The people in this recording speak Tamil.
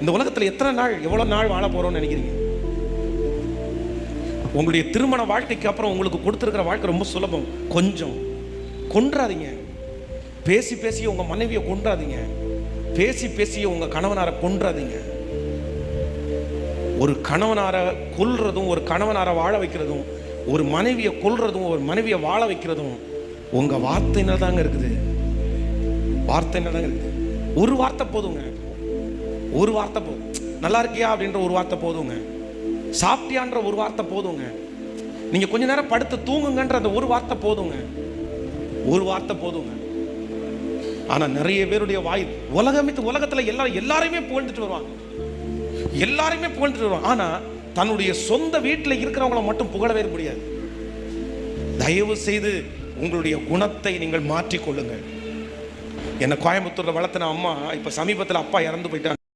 இந்த உலகத்தில் எத்தனை நாள் எவ்வளோ நாள் வாழ போகிறோம்னு நினைக்கிறீங்க? உங்களுடைய திருமண வாழ்க்கைக்கு அப்புறம் உங்களுக்கு கொடுத்துருக்கிற வாழ்க்கை ரொம்ப சுலபம். கொஞ்சம் கொன்றாதீங்க. பேசி பேசி உங்கள் மனைவியை கொன்றாதீங்க. பேசி பேசி உங்கள் கணவனாரை கொன்றாதீங்க. ஒரு கணவனாரை கொல்றதும் ஒரு கணவனாரை வாழ வைக்கிறதும் ஒரு மனைவியை கொல்றதும் ஒரு மனைவியை வாழ வைக்கிறதும் உங்கள் வார்த்தையில தாங்க இருக்குது. வார்த்தையில தாங்க இருக்குது. ஒரு வார்த்தை போதுங்க. ஒரு வார்த்தை போதும் நல்லா இருக்கியா அப்படின்ற ஒரு வார்த்தை போதுங்க. சாப்பிட்டியான்ற ஒரு வார்த்தை போதுங்க. நீங்க கொஞ்ச நேரம் படுத்து தூங்குங்கன்ற அந்த ஒரு வார்த்தை போதுங்க. ஒரு வார்த்தை போதுங்க. ஆனா நிறைய பேருடைய வாய் உலகமித்து உலகத்துல எல்லாரும் எல்லாரையுமே புகழ்ந்துட்டு வருவாங்க. எல்லாருமே புகழ்ந்துட்டு வருவாங்க. ஆனா தன்னுடைய சொந்த வீட்டில் இருக்கிறவங்கள மட்டும் புகழவே முடியாது. தயவு செய்து உங்களுடைய குணத்தை நீங்கள் மாற்றிக்கொள்ளுங்கள் என்னை கோயம்புத்தூரில் வளர்த்தின அம்மா இப்போ சமீபத்தில் அப்பா இறந்து போயிட்டாங்க.